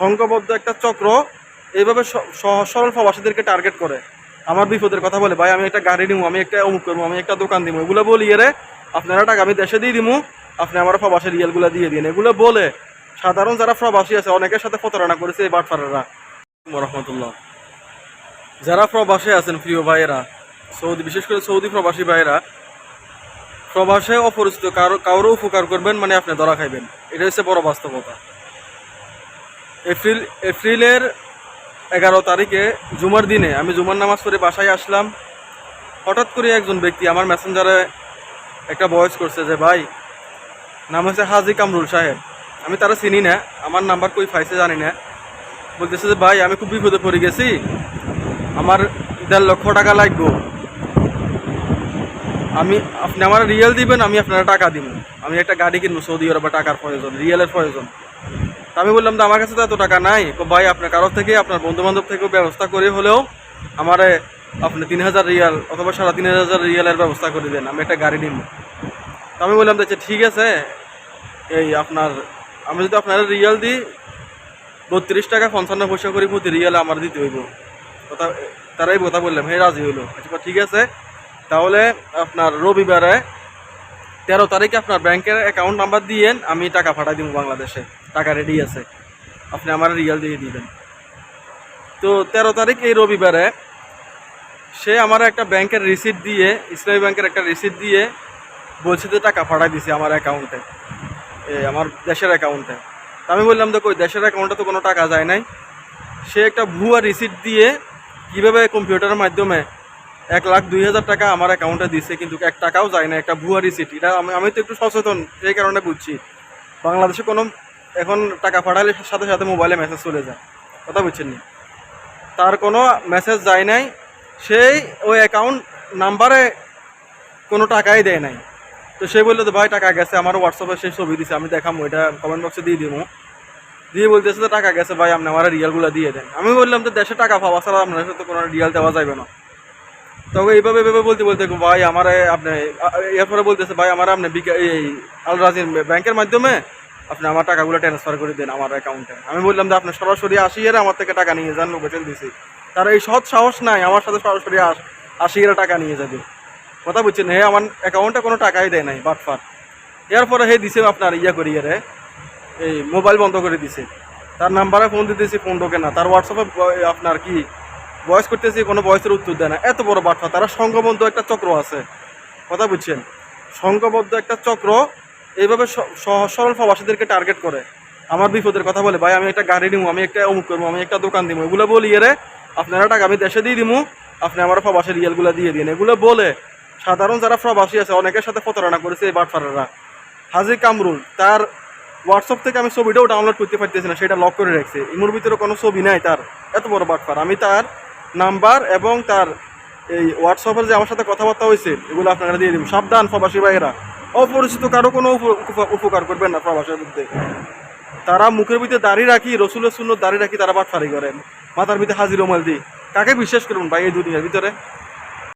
সংঘবদ্ধ একটা চক্র এইভাবে সরল প্রবাসীদেরকে টার্গেট করে। আমার বিপদের কথা বলে, ভাই, আমি একটা গাড়ি নিবো আমি একটা অমুক করব, আমি একটা দোকান দিব এগুলো বলি, এরে, আপনারা টাকা আমি দেশে দিয়ে দিবো আপনি আমার প্রবাসের রিয়েলগুলো দিয়ে দিন। এগুলো বলে, সাধারণ যারা প্রবাসী আছে, অনেকের সাথে প্রতারণা করেছে এই বাটফারেরা। রহমতুল্লাহ। যারা প্রবাসে আছেন, প্রিয় ভাইয়েরা, সৌদি বিশেষ করে সৌদি প্রবাসী ভাইয়েরা, প্রবাসে অপরিচিত কারও কারও উপকার করবেন মানে আপনি ধরা খাইবেন। এটা হচ্ছে বড় বাস্তবতা। এপ্রিল, এপ্রিলের এগারো তারিখে জুমার দিনে আমি জুমার নামাজ পড়ে বাসায় আসলাম। হঠাৎ করে একজন ব্যক্তি আমার মেসেঞ্জারে একটা ভয়েস করছে যে, ভাই, নাম হচ্ছে হাজি কামরুল সাহেব। আমি তারা চিনি না, আমার নাম্বার কই পাইছে জানি না। বলতেছে যে, ভাই, আমি খুব বিপদে পড়ে গেছি। আমার দেড় লক্ষ টাকা লাগবে। আমি, আপনি আমার রিয়েল দিবেন, আমি আপনারা টাকা দিব আমি একটা গাড়ি কিনবো সৌদি আরবে, টাকার প্রয়োজন রিয়েলের প্রয়োজন। আমি বললাম যে আমার কাছে তো এত টাকা নাই। তো ভাই আপনার কারোর থেকে আপনার বন্ধু বান্ধব থেকেও ব্যবস্থা করে হলেও আমারে আপনি তিন হাজার রিয়াল অথবা সাড়ে তিন হাজার রিয়ালের ব্যবস্থা করে দেন আমি একটা গাড়ি নিব। তো আমি বললাম যে আচ্ছা, ঠিক আছে। এই আপনার আমি যদি আপনার রিয়াল দিই বত্রিশ টাকা পঞ্চান্ন পয়সা করে প্রতি রিয়াল আমার দিতে হইব। কথা তারাই কথা বললাম হে রাজি হইল। আচ্ছা ঠিক আছে। তাহলে আপনার রবিবারে তেরো তারিখে আপনার ব্যাংকের অ্যাকাউন্ট নাম্বার দিয়েন আমি টাকা পাঠাই দিব বাংলাদেশে। টাকা রেডি আছে। আপনি আমার রিয়াল দিয়ে দিবেন। তো তেরো তারিখ এই রবিবারে সে আমার একটা ব্যাংকের রিসিট দিয়ে, ইসলামী ব্যাংকের একটা রিসিট দিয়ে বলছে যে টাকা পাঠাই দিছে আমার অ্যাকাউন্টে আমার দেশের অ্যাকাউন্টে আমি বললাম, দেখো, ওই দেশের অ্যাকাউন্টে তো কোনো টাকা যায় নাই। সে একটা ভুয়া রিসিট দিয়ে কীভাবে কম্পিউটারের মাধ্যমে এক লাখ দুই হাজার টাকা আমার অ্যাকাউন্টে দিছে, কিন্তু এক টাকাও যায় না, একটা ভুয়া রিসিট এটা আমি আমি তো একটু সচেতন সেই কারণে বুঝছি। বাংলাদেশে কোনো, এখন টাকা পাঠালে সাথে সাথে মোবাইলে মেসেজ চলে যায়। কথা বুঝছেন নি? তার কোনো মেসেজ যায় নাই, সেই ওই অ্যাকাউন্ট নাম্বারে কোনো টাকাই দেয় নাই। তো সে বলল তো ভাই, টাকা গেছে, আমার হোয়াটসঅ্যাপে সেই ছবি দিছে, আমি দেখাম ওইটা কমেন্ট বক্সে দিয়ে দিব দিয়ে বলতেছে যে, টাকা গেছে, ভাই, আপনি আমার রিয়ালগুলো দিয়ে দেন। আমি বললাম তো দেশে টাকা পাওয়া ছাড়া আপনার সাথে কোনো রিয়াল দেওয়া যাবে না। তবে এইভাবে এইভাবে বলতে বলতে ভাই আমার আপনি এরপরে বলতেছে, ভাই আমার আপনি এই আল রাজিন ব্যাংকের মাধ্যমে আপনি আমার টাকাগুলো ট্রান্সফার করে দেন আমার অ্যাকাউন্টে আমি বললাম যে আপনি সরাসরি আসি এর আমার থেকে টাকা নিয়ে যান লোকেশন দিছি তার এই সৎ সাহস নাই, আমার সাথে সরাসরি আস আসি এরা টাকা নিয়ে যাবে। কথা বুঝছেন? হে, আমার অ্যাকাউন্টে কোনো টাকাই দেয় নাই বাটফার এরপরে হে দিছে আপনার ইয়া করি রে এই মোবাইল বন্ধ করে দিছে। তার নাম্বারে ফোন দিতেছি ফোন ঢোকে না। তার হোয়াটসঅ্যাপে আপনার কি ভয়েস করতেছি, কোনো বয়সের উত্তর দেয় না। এত বড় বাটফা তারা সংঘবদ্ধ একটা চক্র আছে। কথা বুঝছেন? সংঘবদ্ধ একটা চক্র এইভাবে সরল প্রবাসীদেরকে টার্গেট করে। আমার বিপদের কথা বলে, ভাই, আমি একটা গাড়ি নিবো আমি একটা অমুক করব, আমি একটা দোকান দিব এগুলো বলি, এরে, আপনারা টাকা আমি দেশে দিয়ে দিব আপনি আমার প্রবাসের রিয়েলগুলো দিয়ে দিন। এগুলো বলে, সাধারণ যারা প্রবাসী আছে, অনেকের সাথে প্রতারণা করেছে এই বাটফারেরা। হাজি কামরুল, তার হোয়াটসঅ্যাপ থেকে আমি ছবিটাও ডাউনলোড করতে পারতেছি না, সেটা লক করে রাখছে। ইমুর ভিতরে কোনো ছবি নাই তার, এত বড় বাটফার। আমি তার নাম্বার এবং তার এই হোয়াটসঅ্যাপের যে আমার সাথে কথাবার্তা হয়েছে, এগুলো আপনারা দিয়ে দিব। সাবধান প্রবাসী ভাইয়েরা। অপরিচিত কারও কোনো উপ- উপ- উপকার করবেন না প্রবাসের মধ্যে তারা মুখের ভিতরে দাঁড়িয়ে রাখি, রসুলের শূন্য দাঁড়িয়ে রাখি, তারা বাটফারি করেন। মাথার ভিতরে হাজির ওমাল দিই কাকে বিশ্বাস করবেন ভাই এই দুনিয়ার ভিতরে?